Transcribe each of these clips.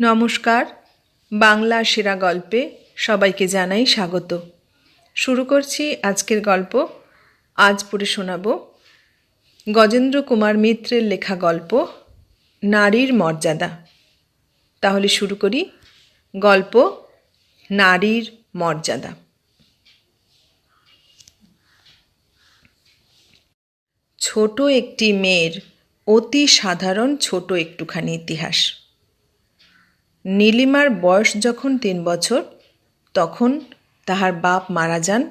নমস্কার, বাংলা সেরা গল্পে সবাইকে জানাই স্বাগত। শুরু করছি আজকের গল্প, আজ পড়ে শোনাব গজেন্দ্র কুমার মিত্রের লেখা গল্প, নারীর মর্যাদা। তাহলে শুরু করি। গল্প, নারীর মর্যাদা। ছোট একটি মেয়ের অতি সাধারণ ছোট একটুখানি ইতিহাস। নীলিমার বয়স যখন তিন বছর, তখন তাহার বাপ মারা যান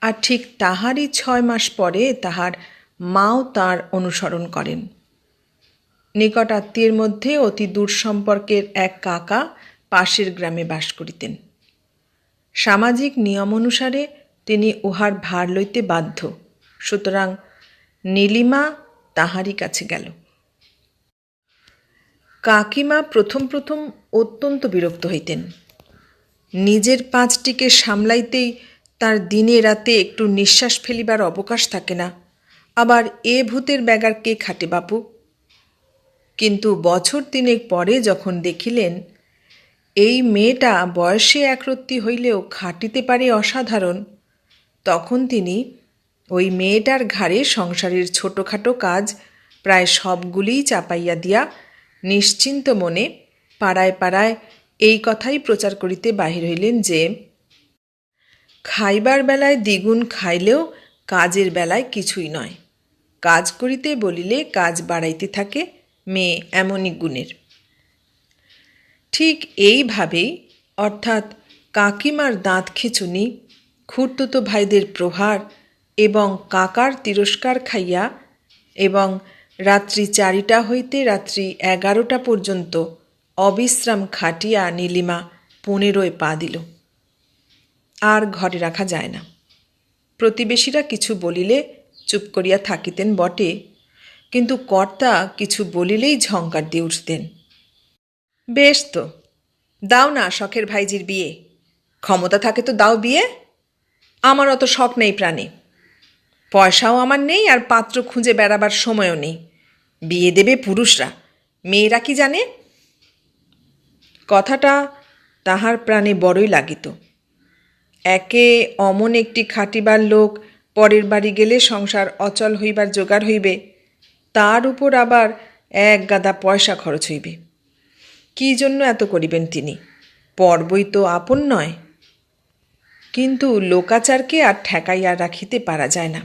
আর ঠিক তাহারই ছয় মাস পরে তাহার মাও তার অনুসরণ করেন। নিকট আত্মীয়ের মধ্যে অতি দূর সম্পর্কের এক কাকা পাশের গ্রামে বাস করিতেন। সামাজিক নিয়ম অনুসারে তিনি উহার ভার লইতে বাধ্য, সুতরাং নীলিমা তাহারই কাছে গেল। কাকিমা প্রথম প্রথম অত্যন্ত বিরক্ত হইতেন। নিজের পাঁচটিকে সামলাইতেই তার দিনে রাতে একটু নিঃশ্বাস ফেলিবার অবকাশ থাকে না। আবার এ ভূতের ব্যাগার কে খাটে বাপু? কিন্তু বছর তিনেক পরে যখন দেখিলেন, এই মেয়েটা বয়সে একরত্তি হইলেও খাটিতে পারে অসাধারণ, তখন তিনি ওই মেয়েটার ঘাড়ে সংসারের ছোটোখাটো কাজ প্রায় সবগুলিই চাপাইয়া দিয়া নিশ্চিন্ত মনে পাড়ায় পাড়ায় এই কথাই প্রচার করিতে বাহির হইলেন যে, খাইবার বেলায় দ্বিগুণ খাইলেও কাজের বেলায় কিছুই নয়। কাজ করিতে বলিলে কাজ বাড়াইতে থাকে, মেয়ে এমনই গুণের। ঠিক এইভাবেই, অর্থাৎ কাকিমার দাঁত খিচুনি, খুঁড়তুতো ভাইদের প্রহার এবং কাকার তিরস্কার খাইয়া এবং রাত্রি চারিটা হইতে রাত্রি এগারোটা পর্যন্ত অবিশ্রাম খাটিয়া নীলিমা পনেরোয় পা দিল। আর ঘরে রাখা যায় না। প্রতিবেশীরা কিছু বলিলে চুপ করিয়া থাকিতেন বটে, কিন্তু কর্তা কিছু বলিলেই ঝঙ্কার দিয়ে উঠতেন। বেশ তো, দাও না শখের ভাইজির বিয়ে। ক্ষমতা থাকে তো দাও বিয়ে। আমার অত শখ নেই প্রাণে। পয়সাও আমার নেই আর পাত্র খুঁজে বেড়াবার সময়ও নেই। বিয়ে দেবে পুরুষরা। মেয়েরা কি জানে? কথাটা তাহার প্রাণে বড়ই লাগিত। একে অমন একটি খাটিবার লোক পরের বাড়ি গেলে সংসার অচল হইবার জোগাড় হইবে, তার উপর আবার এক গাদা পয়সা খরচ হইবে। কি জন্য এত করিবেন তিনি? পর্বই তো আপন নয়। কিন্তু লোকাচারকে আর ঠেকাইয়া রাখিতে পারা যায় না।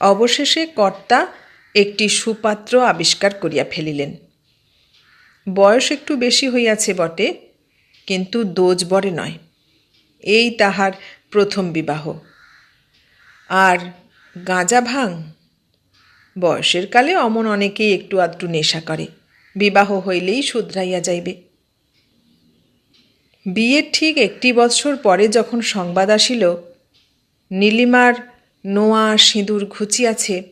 অবশেষে কর্তা একটি সুপাত্র আবিষ্কার করিয়া ফেলিলেন। বয়স একটু বেশি হইয়াছে বটে, কিন্তু দোজ বরে নয়। এই তাহার প্রথম বিবাহ। আর গাঁজা ভাং? বয়সের কালে অমন অনেকেই একটু আধটু নেশা করে। বিবাহ হইলেই শুধরাইয়া যাইবে। বিয়ের ঠিক একটি বৎসর পরে যখন সংবাদ আসিল, নীলিমার নোয়া সিঁদুর ঘুচিয়াছে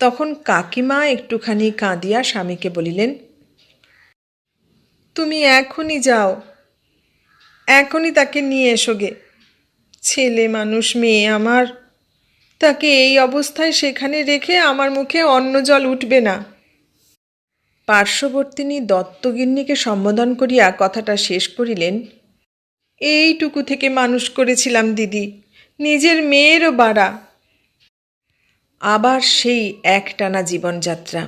তখন কাকিমা একটুখানি কাঁদিয়া স্বামীকে বলিলেন, তুমি এখনই যাও, এখনই তাকে নিয়ে এসো গে। ছেলে মানুষ, মেয়ে আমার, তাকে এই অবস্থায় সেখানে রেখে আমার মুখে অন্ন জল উঠবে না পার্শ্ববর্তিনী দত্তগিন্নিকে সম্বোধন করিয়া কথাটা শেষ করিলেন, এইটুকু থেকে মানুষ করেছিলাম দিদি, নিজের মেয়েরও বাড়া। আবার সেই একটানা জীবনযাত্রা,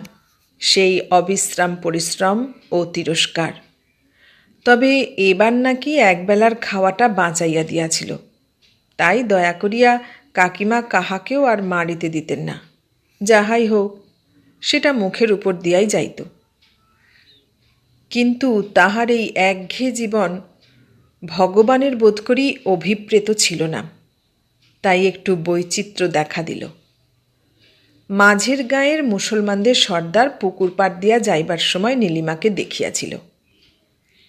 সেই অবিশ্রাম পরিশ্রম ও তিরস্কার। তবে এবার নাকি একবেলার খাওয়াটা বাঁচাইয়া দিয়াছিল। তাই দয়া করিয়া কাকিমা কাহাকেও আর মারিতে দিতেন না। যাহাই হোক, সেটা মুখের উপর দিয়াই যাইত। কিন্তু তাহার এই একঘেয়ে জীবন ভগবানের বোধ করি অভিপ্রেত ছিল না। তাই একটু বৈচিত্র্য দেখা দিল। মাঝের গাঁয়ের মুসলমানদের সর্দার পুকুর পাড় দিয়া যাইবার সময় নীলিমাকে দেখিয়াছিল।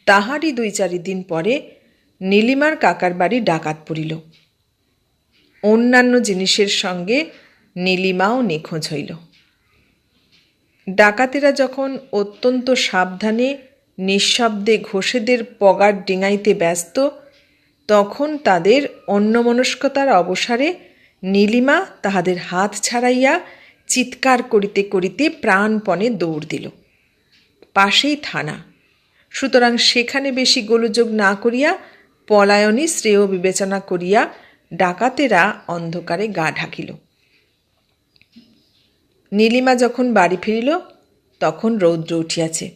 তাহারই দুই চারি দিন পরে নীলিমার কাকার বাড়ি ডাকাত পড়িল। অন্যান্য জিনিসের সঙ্গে নীলিমাও নিখোঁজ হইল। ডাকাতেরা যখন অত্যন্ত সাবধানে, নিঃশব্দে ঘোষেদের পগার ডিঙাইতে ব্যস্ত, তখন তাদের অন্যমনস্কতার অবসারে নীলিমা তাহাদের হাত ছাড়াইয়া চিৎকার করিতে করিতে প্রাণপণে দৌড় দিল। পাশেই থানা। সুতরাং সেখানে বেশি গোলযোগ না করিয়া পলায়নই শ্রেয় বিবেচনা করিয়া ডাকাতেরা অন্ধকারে গা ঢাকিল। নীলিমা যখন বাড়ি ফিরিল, তখন রৌদ্র উঠিয়াছে।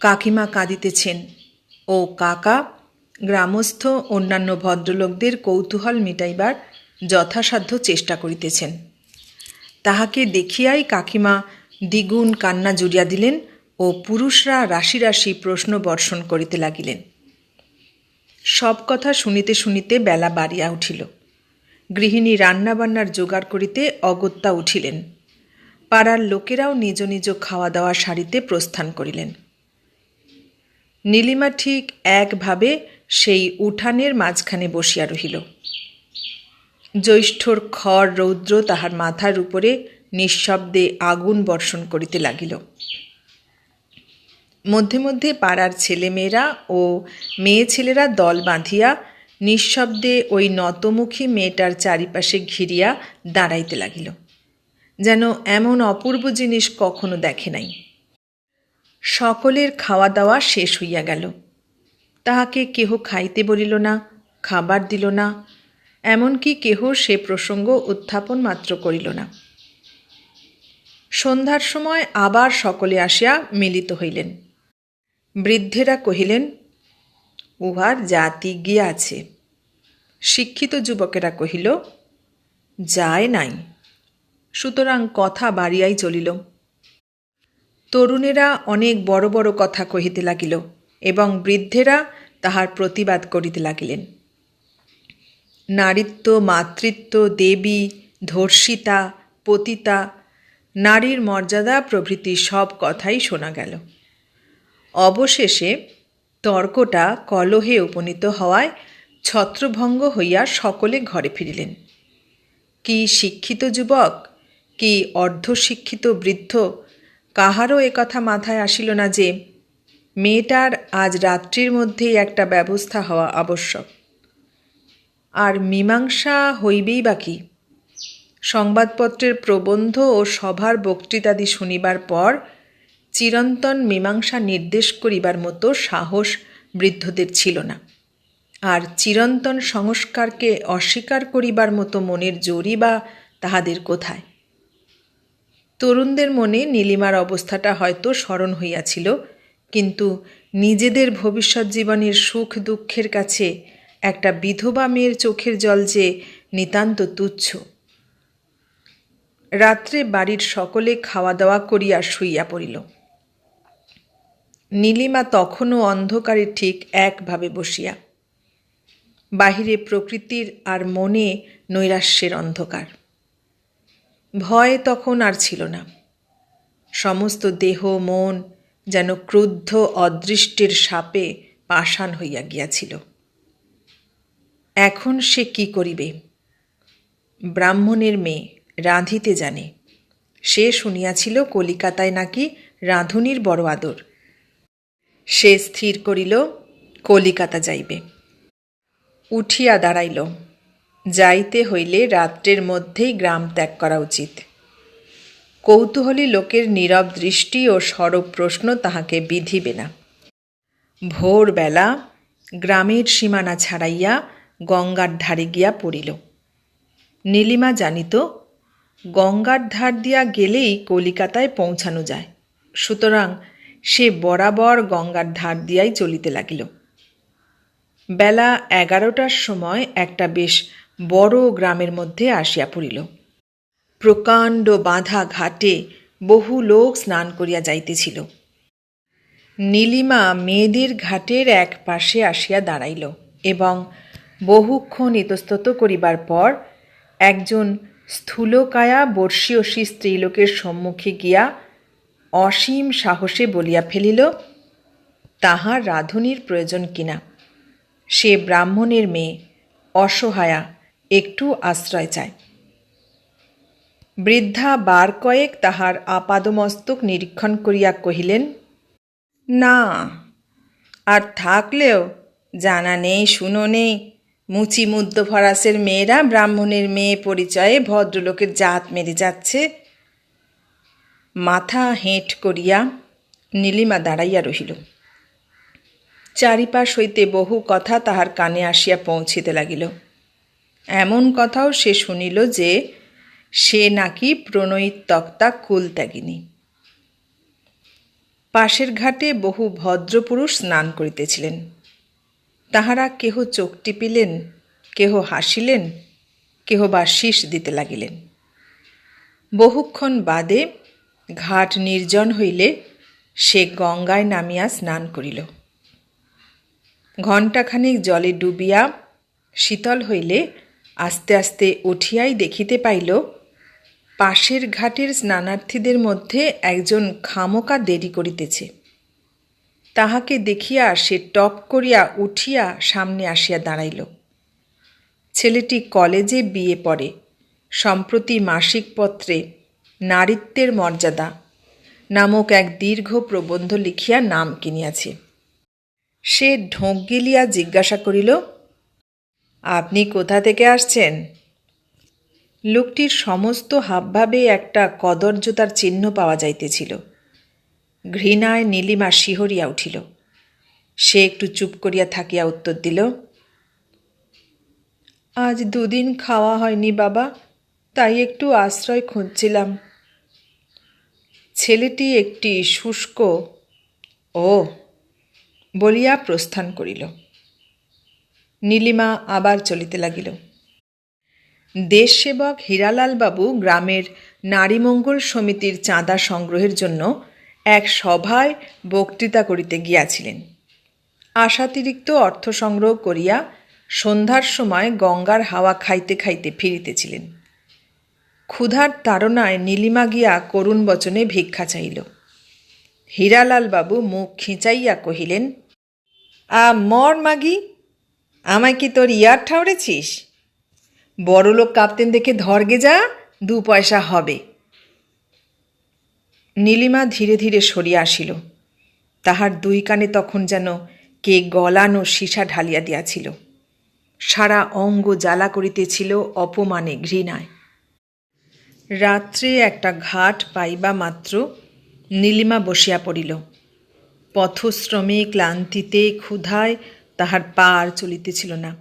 কাকিমা কাঁদিতেছেন। ও কাকা, গ্রামস্থ অন্যান্য ভদ্রলোকদের কৌতূহল মিটাইবার যথাসাধ্য চেষ্টা করিতেছেন। তাহাকে দেখিয়াই কাকিমা দ্বিগুণ কান্না জুড়িয়া দিলেন ও পুরুষরা রাশি রাশি প্রশ্ন বর্ষণ করিতে লাগিলেন। সব কথা শুনিতে শুনিতে বেলা বাড়িয়া উঠিল। গৃহিণী রান্নাবান্নার জোগাড় করিতে অগত্যা উঠিলেন। পাড়ার লোকেরাও নিজ নিজ খাওয়া দাওয়া সারিতে প্রস্থান করিলেন। নীলিমা ঠিক একভাবে সেই উঠানের মাঝখানে বসিয়া রহিল। জ্যৈষ্ঠর খড় রৌদ্র তাহার মাথার উপরে নিঃশব্দে আগুন বর্ষণ করিতে লাগিল। মধ্যে মধ্যে পাড়ার ছেলেমেয়েরা ও মেয়ে ছেলেরা দল বাঁধিয়া নিঃশব্দে ওই নতমুখী মেয়েটার চারিপাশে ঘিরিয়া দাঁড়াইতে লাগিল। যেন এমন অপূর্ব জিনিস কখনো দেখে নাই। সকলের খাওয়া দাওয়া শেষ হইয়া গেল। তাহাকে কেহ খাইতে বলিল না, খাবার দিল না এমনকি কেহ সে প্রসঙ্গ উত্থাপন মাত্র করিল না। সন্ধ্যার সময় আবার সকলে আসিয়া মিলিত হইলেন। বৃদ্ধেরা কহিলেন, উহার জাতি গিয়াছে। শিক্ষিত যুবকেরা কহিল, যায় নাই। সুতরাং কথা বাড়িয়াই চলিল। তরুণেরা অনেক বড় বড় কথা কহিতে লাগিল এবং বৃদ্ধেরা তাহার প্রতিবাদ করিতে লাগিলেন। নারীত্ব, মাতৃত্ব, দেবী, ধর্ষিতা, পতিতা, নারীর মর্যাদা প্রভৃতি সব কথাই শোনা গেল। অবশেষে তর্কটা কলহে উপনীত হওয়ায় ছত্রভঙ্গ হইয়া সকলে ঘরে ফিরিলেন। কি শিক্ষিত যুবক, কি অর্ধশিক্ষিত বৃদ্ধ, কাহারও কথা মাথায় আসিল না যে, মেয়েটার আজ রাত্রির মধ্যেই একটা ব্যবস্থা হওয়া আবশ্যক। আর মীমাংসা হইবেই বা কি সংবাদপত্রের প্রবন্ধ ও সভার বক্তৃতাদি শুনিবার পর চিরন্তন মীমাংসা নির্দেশ করিবার মতো সাহস বৃদ্ধদের ছিল না। আর চিরন্তন সংস্কারকে অস্বীকার করিবার মতো মনের জোরই বা তাহাদের কোথায়? তরুণদের মনে নীলিমার অবস্থাটা হয়তো স্মরণ হইয়াছিল, কিন্তু নিজেদের ভবিষ্যৎ জীবনের সুখ দুঃখের কাছে একটা বিধবা মেয়ের চোখের জল যে নিতান্ত তুচ্ছ। রাত্রে বাড়ির সকলে খাওয়া দাওয়া করিয়া শুইয়া পড়িল। নীলিমা তখনও অন্ধকারে ঠিক একভাবে বসিয়া। বাহিরে প্রকৃতির আর মনে নৈরাশ্যের অন্ধকার। ভয় তখন আর ছিল না। সমস্ত দেহ, মন যেন ক্রুদ্ধ, অদৃষ্টের সাপে পাষাণ হইয়া গিয়াছিল। এখন সে কি করিবে? ব্রাহ্মণের মেয়ে রাঁধিতে জানে। সে শুনিয়াছিল কলিকাতায় নাকি রাঁধুনির বড় আদর। সে স্থির করিল, কলিকাতা যাইবে। উঠিয়া দাঁড়াইল। যাইতে হইলে রাত্রের মধ্যেই গ্রাম ত্যাগ করা উচিত। কৌতূহলী লোকের নীরব দৃষ্টি ও সরব প্রশ্ন তাহাকে বিধিবে না। ভোরবেলা গ্রামের সীমানা ছাড়াইয়া গঙ্গার ধারে গিয়া পড়িল। নীলিমা জানিত, গঙ্গার ধার দিয়া গেলেই কলিকাতায় পৌঁছানো যায়। সুতরাং সে বরাবর গঙ্গার ধার দিয়াই চলিতে লাগিল। বেলা এগারোটার সময় একটা বেশ বড় গ্রামের মধ্যে আসিয়া পড়িল। প্রকাণ্ড বাঁধা ঘাটে বহু লোক স্নান করিয়া যাইতেছিল। নীলিমা মেয়েদের ঘাটের এক পাশে আসিয়া দাঁড়াইল এবং বহুক্ষণ ইতস্তত করিবার পর একজন স্থূলকায়া বর্ষীয়সী স্ত্রীলোকের সম্মুখে গিয়া অসীম সাহসে বলিয়া ফেলিল, তাহার রাধুনির প্রয়োজন কিনা? সে ব্রাহ্মণের মেয়ে, অসহায়া, একটু আশ্রয় চায়। বৃদ্ধা বার কয়েক তাহার আপাদমস্তক নিরীক্ষণ করিয়া কহিলেন, না, আর থাকলেও জানা নেই, শুনো নেই মুচি মুদ্দ ফরাসের মেয়েরা ব্রাহ্মণের মেয়ে পরিচয়ে ভদ্রলোকের জাত মেরে যাচ্ছে। মাথা হেঁট করিয়া নীলিমা দাঁড়াইয়া রহিল। চারিপাশ হইতে বহু কথা তাহার কানে আসিয়া পৌঁছিতে লাগিল। এমন কথাও সে শুনিল যে সে নাকি প্রণয়িত তক্তা কুল ত্যাগিনী। পাশের ঘাটে বহু ভদ্রপুরুষ স্নান করিতেছিলেন। তাহারা কেহ চোখ টিপিলেন, কেহ হাসিলেন, কেহ বা শীষ দিতে লাগিলেন। বহুক্ষণ বাদে ঘাট নির্জন হইলে সে গঙ্গায় নামিয়া স্নান করিল। ঘণ্টাখানিক জলে ডুবিয়া শীতল হইলে আস্তে আস্তে উঠিয়াই দেখিতে পাইল, পাশের ঘাটের স্নানার্থীদের মধ্যে একজন খামোকা দেরি করিতেছে। তাহাকে দেখিয়া সে টপ করিয়া উঠিয়া সামনে আসিয়া দাঁড়াইল। ছেলেটি কলেজে বিয়ে পড়ে, সম্প্রতি মাসিক পত্রে নারীত্বের মর্যাদা নামক এক দীর্ঘ প্রবন্ধ লিখিয়া নাম কিনিয়াছে। সে ঢোঁক গিলিয়া জিজ্ঞাসা করিল, আপনি কোথা থেকে আসছেন? লোকটির সমস্ত হাবভাবে একটা কদর্যতার চিহ্ন পাওয়া যাইতেছিল। ঘৃণায় নীলিমা শিহরিয়া উঠিল। সে একটু চুপ করিয়া থাকিয়া উত্তর দিল, আজ দুদিন খাওয়া হয়নি বাবা, তাই একটু আশ্রয় খুঁজছিলাম। ছেলেটি একটি শুষ্ক, ও, বলিয়া প্রস্থান করিল। নীলিমা আবার চলিতে লাগিল। দেশসেবক হীরালাল বাবু গ্রামের নারীমঙ্গল সমিতির চাঁদা সংগ্রহের জন্য এক সভায় বক্তৃতা করিতে গিয়াছিলেন। আশাতিরিক্ত অর্থ সংগ্রহ করিয়া সন্ধ্যার সময় গঙ্গার হাওয়া খাইতে খাইতে ফিরিতেছিলেন। ক্ষুধার তাড়নায় নীলিমা গিয়া করুণ বচনে ভিক্ষা চাইল হীরালাল বাবু মুখ খিঁচাইয়া কহিলেন, আ, মর মাগি, আমায় কি তোর ইয়ার ঠাউরেছিস বড়লোক কাঁপতেন দেখে ধরগে যা, দু পয়সা হবে। নীলিমা ধীরে ধীরে সরিয়া আসিল। তাহার দুই কানে তখন যেন কে গলানো সীসা ঢালিয়া দিয়াছিল। সারা অঙ্গ জ্বালা করিতেছিল অপমানে ঘৃণায়। রাত্রে একটা ঘাট পাইবা মাত্র নীলিমা বসিয়া পড়িল। পথশ্রমে ক্লান্তিতে ক্ষুধায় তাহার পা আর চলিতেছিল না।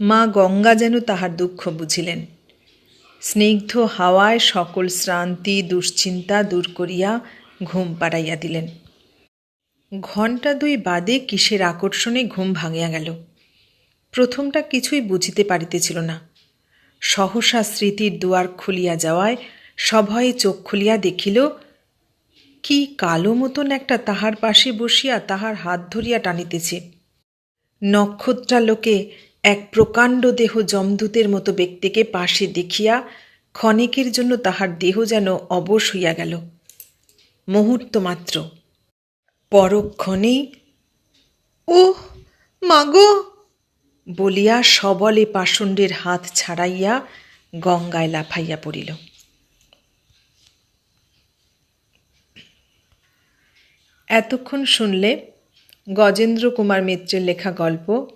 মা গঙ্গা যেন তাহার দুঃখ বুঝিলেন। স্নিগ্ধ হাওয়ায় সকল শ্রান্তি দুশ্চিন্তা দূর করিয়া ঘুম পাড়াইয়া দিলেন। ঘণ্টা দুই বাদে কিসের আকর্ষণে ঘুম ভাঙিয়া গেল। প্রথমটা কিছুই বুঝিতে পারিতেছিল না। সহসা স্মৃতির দুয়ার খুলিয়া যাওয়ায় সভয়ে চোখ খুলিয়া দেখিল, কি কালো মতন একটা তাহার পাশে বসিয়া তাহার হাত ধরিয়া টানিতেছে। নক্ষত্রালোকে এক প্রকাণ্ড দেহ জমদূতের মতো ব্যক্তিকে পাশে দেখিয়া ক্ষণিকের জন্য তাহার দেহ যেন অবশ হইয়া গেল। মুহূর্ত মাত্র পরক্ষণেই ও মাগো বলিয়া সবলে পাষণ্ডের হাত ছাড়াইয়া গঙ্গায় লাফাইয়া পড়িল। এতক্ষণ শুনলে গজেন্দ্র কুমার মিত্রের লেখা গল্প